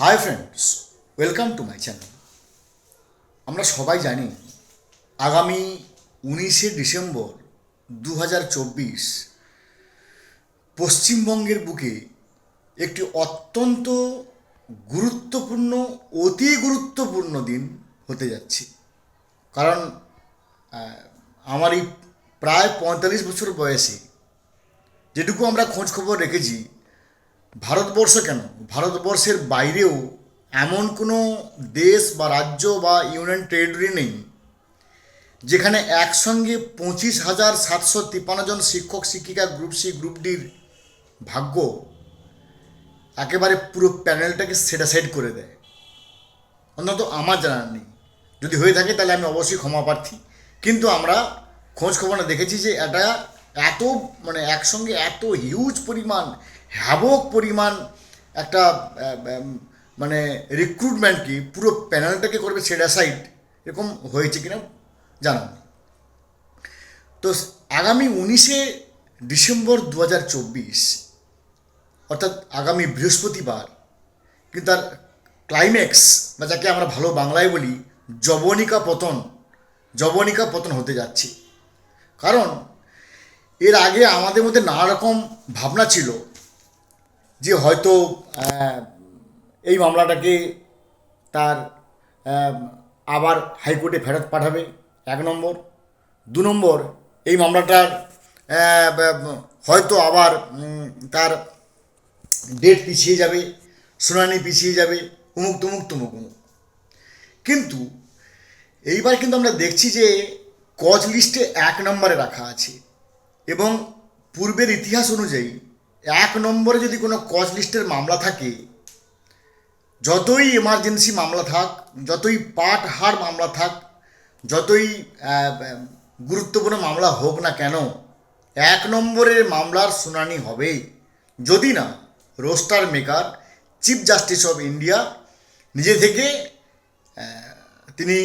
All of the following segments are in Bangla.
Hi friends welcome to my channel আমরা সবাই জানি আগামী উনিশে ডিসেম্বর দু হাজার চব্বিশ পশ্চিমবঙ্গের বুকে একটি অত্যন্ত গুরুত্বপূর্ণ, অতি গুরুত্বপূর্ণ দিন হতে যাচ্ছে। কারণ আমার এই প্রায় পঁয়তাল্লিশ বছর বয়সে যেটুকু আমরা খোঁজ খবর রেখেছি ভারতবর্ষ কেন? ভারতবর্ষের বাইরেও এমন কোনো দেশ বা রাজ্য বা ইউনিয়ন টেরিটরি নেই, যেখানে একসঙ্গে পঁচিশ হাজার সাতশো তিপ্পান্ন জন শিক্ষক, শিক্ষিকা, গ্রুপ সি, গ্রুপ ডির ভাগ্য একেবারে পুরো প্যানেলটাকে সেটাসাইড করে দেয়। অন্তত আমার জানার নেই। যদি হয়ে থাকে তাহলে আমি অবশ্যই ক্ষমা প্রার্থী। কিন্তু আমরা খোঁজ খবরে দেখেছি যে এটা এত মানে একসঙ্গে এত হিউজ পরিমাণ হ্যাবক পরিমাণ একটা মানে রিক্রুটমেন্ট কি, পুরো প্যানেলটাকে করবে সেডাসাইড এরকম হয়েছে কিনা জানা? তো আগামী উনিশে ডিসেম্বর দু হাজার চব্বিশ, অর্থাৎ আগামী বৃহস্পতিবার, কিন্তু তার ক্লাইম্যাক্স বা যাকে আমরা ভালো বাংলায় বলি জবনিকা পতন জবনিকা পতন হতে যাচ্ছে। কারণ, এর আগে আমাদের মধ্যে নানা রকম ভাবনা ছিল যে হয়তো এই মামলাটাকে তার আবার হাইকোর্টে ফেরত পাঠাবে, এক নম্বর। দু নম্বর, এই মামলাটার হয়তো আবার তার ডেট পিছিয়ে যাবে, শুনানি পিছিয়ে যাবে, উমুক তুমুক তুমুক উমুক। কিন্তু, এইবার কিন্তু আমরা দেখছি যে কজ লিস্টে এক নম্বরে রাখা আছে এবং পূর্বের ইতিহাস অনুযায়ী এক নম্বরে যদি কোনো কজ লিস্টের মামলা থাকে, যতই এমার্জেন্সি মামলা থাক, যতই পাট হার মামলা থাক, যতই গুরুত্বপূর্ণ মামলা হোক না কেন, এক নম্বরের মামলার শুনানি হবেই যদি না roster maker chief justice of India নিজে থেকে তিনি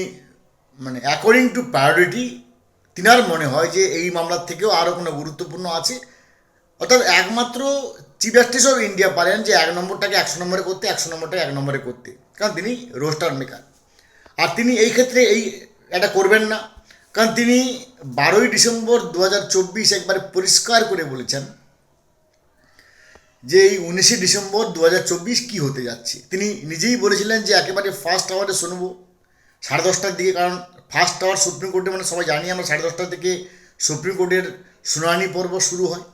মানে অ্যাকর্ডিং টু প্রায়োরিটি তিনার মনে হয় যে এই মামলার থেকেও আরও কোনো গুরুত্বপূর্ণ আছে। অর্থাৎ একমাত্র চিফ জাস্টিস অফ ইন্ডিয়া পারেন যে এক নম্বরটাকে একশো নম্বরে করতে, একশো নম্বরটাকে এক নম্বরে করতে। কারণ তিনি রোস্টার মেকার আর তিনি এই ক্ষেত্রে এই এটা করবেন না। কারণ তিনি বারোই ডিসেম্বর দু হাজার চব্বিশ একবারে পরিষ্কার করে বলেছেন যে এই উনিশে ডিসেম্বর দু হাজার চব্বিশ কী হতে যাচ্ছে। তিনি নিজেই বলেছিলেন যে একেবারে ফার্স্ট আওয়ারে শুনব। সাড়ে দশটার দিকে, কারণ ফার্স্ট আওয়ার সুপ্রিম কোর্টে মানে সবাই জানি আমরা সাড়ে দশটার থেকে সুপ্রিম কোর্টের শুনানি পর্ব শুরু হয়।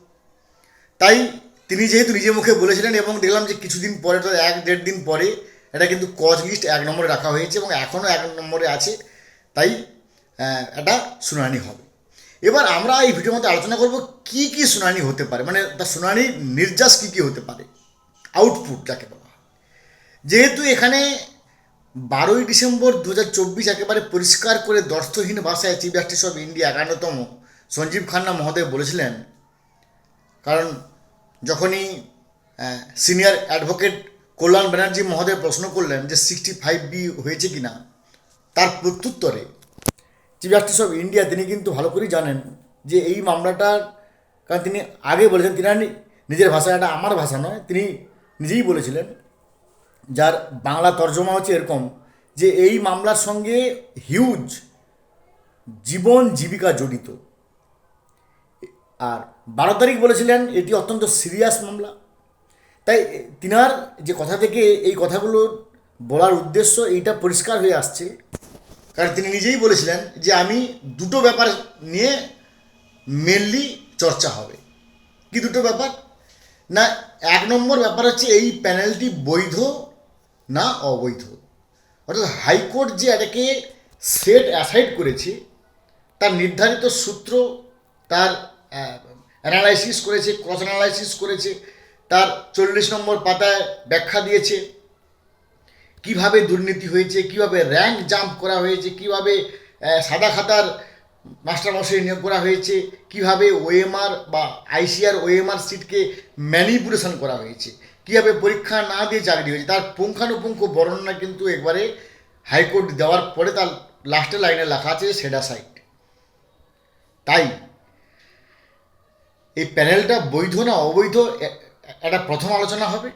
তাই তিনি যেহেতু নিজে মুখে বলেছিলেন এবং দেখলাম যে কিছুদিন পরে তো এক দেড় দিন পরে এটা কিন্তু কজ লিস্ট এক নম্বরে রাখা হয়েছে এবং এখনও এক নম্বরে আছে। তাই এটা শুনানি হবে। এবার আমরা এই ভিডিওর মধ্যে আলোচনা করব কি কি শুনানি হতে পারে। মানে তার শুনানির নির্যাস কি কি হতে পারে। আউটপুট যাকে বলা যেহেতু এখানে বারোই ডিসেম্বর দু হাজার চব্বিশ একেবারে পরিষ্কার করে দর্শহীন ভাষায় চিফ জাস্টিস অফ ইন্ডিয়া একান্নতম সঞ্জীব খান্না মহোদয় বলেছিলেন, কারণ যখনই সিনিয়র অ্যাডভোকেট কল্যাণ ব্যানার্জি মহোদয় প্রশ্ন করলেন যে সিক্সটি ফাইভ বি হয়েছে কি না তার প্রত্যুত্তরে চিফ জাস্টিস অফ ইন্ডিয়া তিনি কিন্তু ভালো করেই জানেন যে এই মামলাটার কারণ তিনি আগে বলেছেন তিনি নিজের ভাষা এটা আমার ভাষা নয়, তিনি নিজেই বলেছিলেন, যার বাংলা তর্জমা হচ্ছে এরকম যে এই মামলার সঙ্গে হিউজ জীবন জীবিকা জড়িত। আর বারো তারিখ বলেছিলেন, এটি অত্যন্ত সিরিয়াস মামলা। তাই তিনার যে কথা থেকে এই কথাগুলো বলার উদ্দেশ্য এইটা পরিষ্কার হয়ে আসছে। কারণ তিনি নিজেই বলেছিলেন যে আমি দুটো ব্যাপার নিয়ে মেনলি চর্চা হবে। কি দুটো ব্যাপার? না, এক নম্বর ব্যাপার হচ্ছে এই প্যানেলটি বৈধ না অবৈধ? অর্থাৎ হাইকোর্ট যে এটাকে সেট অ্যাসাইড করেছে, তার নির্ধারিত সূত্র, তার অ্যানালাইসিস করেছে ক্রস অ্যানালাইসিস করেছে, তার চল্লিশ নম্বর পাতায় ব্যাখ্যা দিয়েছে। কীভাবে দুর্নীতি হয়েছে, কীভাবে র্যাঙ্ক জাম্প করা হয়েছে, কীভাবে সাদা খাতার মাস্টারমশাই নিয়োগ করা হয়েছে, কীভাবে ওএমআর বা আইসিআর ওএমআর সিটকে ম্যানিপুলেশন করা হয়েছে, কীভাবে পরীক্ষা না দিয়ে চাকরি হয়েছে, তার পুঙ্খানুপুঙ্খ বর্ণনা কিন্তু একবারে হাইকোর্ট দেওয়ার পরে তার লাস্টের লাইনে লেখা আছে সেডা সাইট তাই এই প্যানেলটা বৈধ না অবৈধ একটা প্রথম আলোচনা হবে।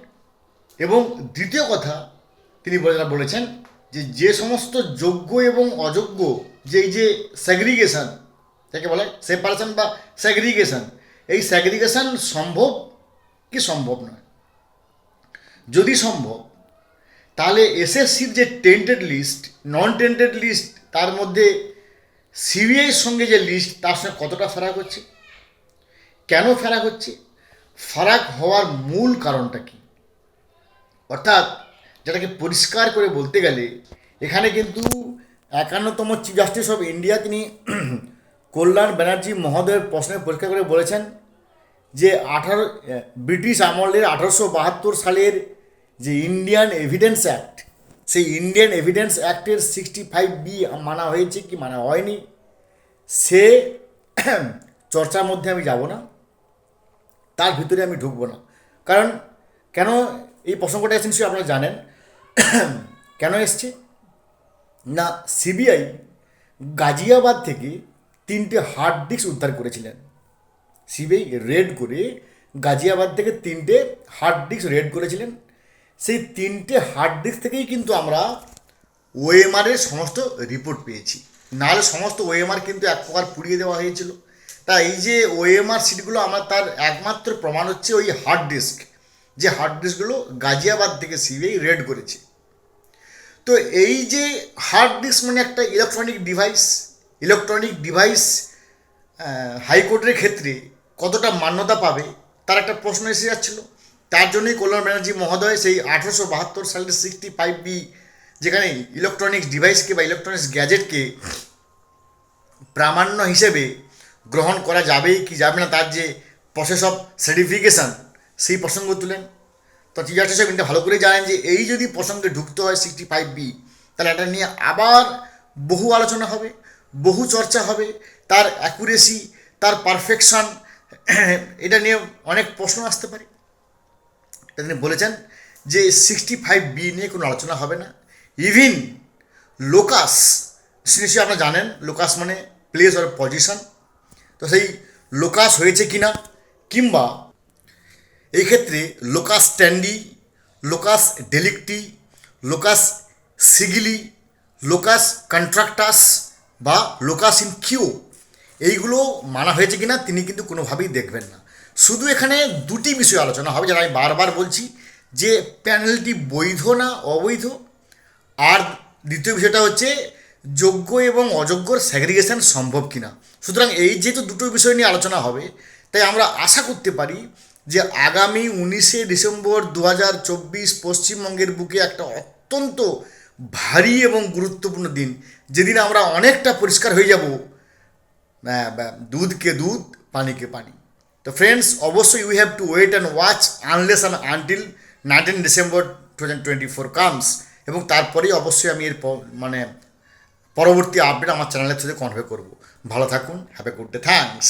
এবং দ্বিতীয় কথা, তিনি বলে- বলেছেন যে যে সমস্ত যোগ্য এবং অযোগ্য, যে এই যে স্যাগ্রিগেশন যাকে বলে সেপারেশন বা স্যাগ্রিগেশন এই স্যাগ্রিগেশন সম্ভব কি সম্ভব নয়? যদি সম্ভব, তাহলে এসএসসির যে tainted list non tainted list তার মধ্যে সিবিআইয়ের সঙ্গে যে লিস্ট তার সঙ্গে কতটা ফারাক হচ্ছে? কেন ফারাক হচ্ছে? ফারাক হওয়ার মূল কারণটা কি? অর্থাৎ যেটাকে পরিষ্কার করে বলতে গেলে, এখানে কিন্তু একান্নতম চিফ জাস্টিস অফ ইন্ডিয়া তিনি কল্যাণ ব্যানার্জি মহোদয়ের প্রশ্নে পরীক্ষা করে বলেছেন যে আঠারো ব্রিটিশ আমলের আঠারোশো বাহাত্তর সালের যে ইন্ডিয়ান এভিডেন্স অ্যাক্ট, সেই ইন্ডিয়ান এভিডেন্স অ্যাক্টের সিক্সটি ফাইভ বি মানা হয়েছে কি মানা হয়নি? সে চর্চার মধ্যে আমি যাব না। তার ভিতরে আমি ঢুকবো না। কারণ কেন এই প্রসঙ্গটা এসেছে নিশ্চয়ই আপনারা জানেন। কেন এসছে? না, সিবিআই গাজিয়াবাদ থেকে তিনটে হার্ড ডিস্ক উদ্ধার করেছিলেন। সিবিআই রেড করে গাজিয়াবাদ থেকে তিনটে হার্ড ডিস্ক রেড করেছিলেন। সেই তিনটে হার্ড ডিস্ক থেকেই কিন্তু আমরা ওএমআরের সমস্ত রিপোর্ট পেয়েছি। নাহলে সমস্ত ওএমআর কিন্তু এক প্রকার পুড়িয়ে দেওয়া হয়েছিল। তা এই যে ওএমআর সিটগুলো আমার তার একমাত্র প্রমাণ হচ্ছে ওই হার্ড ডিস্ক যে হার্ড ডিস্কগুলো গাজিয়াবাদ থেকে সিবিআই রেড করেছে। তো এই যে হার্ড ডিস্ক মানে একটা ইলেকট্রনিক ডিভাইস ইলেকট্রনিক ডিভাইস হাইকোর্টের ক্ষেত্রে কতটা মান্যতা পাবে, তার একটা প্রশ্ন এসে যাচ্ছিল। তার জন্যই কল্যাণ ব্যানার্জি মহোদয় সেই আঠেরোশো বাহাত্তর সালের সিক্সটি ফাইভ বি যেখানে ইলেকট্রনিক্স ডিভাইসকে বা ইলেকট্রনিক্স গ্যাজেটকে প্রামাণ্য হিসেবে গ্রহণ করা যাবে কি যাবে না তার যে প্রসেস অফ সার্টিফিকেশান সেই প্রসঙ্গ তুলেন। তো চিফ জাস্টিস সাহেব এটা ভালো করে জানেন যে এই যদি প্রসঙ্গে ঢুকতে হয় সিক্সটি ফাইভ বি তাহলে এটা নিয়ে আবার বহু আলোচনা হবে, বহু চর্চা হবে, তার অ্যাকুরেসি তার পারফেকশন এটা নিয়ে অনেক প্রশ্ন আসতে পারে। তিনি বলেছেন যে সিক্সটি ফাইভ বি নিয়ে কোনো আলোচনা হবে না। ইভিন লোকাস নিশ্চয়ই আপনারা জানেন লোকাস মানে প্লেস অর পজিশন তো সেই লোকাস হয়েছে কিনা, কিংবা এই ক্ষেত্রে locus standi locus delicti, locus sigilli, locus contractus বা লোকাস ইন কিউ, এইগুলো মানা হয়েছে কিনা তিনি কিন্তু কোনোভাবেই দেখবেন না। শুধু এখানে দুটি বিষয় আলোচনা হবে, যেটা আমি বারবার বলছি, যে প্যানেলটি বৈধ না অবৈধ, আর দ্বিতীয় বিষয়টা হচ্ছে যোগ্য এবং অযোগ্যর স্যাগ্রিগেশন সম্ভব কিনা? সুতরাং এই যেহেতু দুটো বিষয় নিয়ে আলোচনা হবে, তাই আমরা আশা করতে পারি যে আগামী উনিশে ডিসেম্বর দু হাজার চব্বিশ পশ্চিমবঙ্গের বুকে একটা অত্যন্ত ভারী এবং গুরুত্বপূর্ণ দিন। যেদিন আমরা অনেকটা পরিষ্কার হয়ে যাব। দুধকে দুধ পানিকে পানি তো ফ্রেন্ডস অবশ্যই we have to wait and watch unless and until nineteen December two thousand twenty four comes এবং তারপরেই অবশ্যই আমি এর মানে পরবর্তী আপডেট আমার চ্যানেলের সাথে কনভে করব। ভালো থাকুন have a good day thanks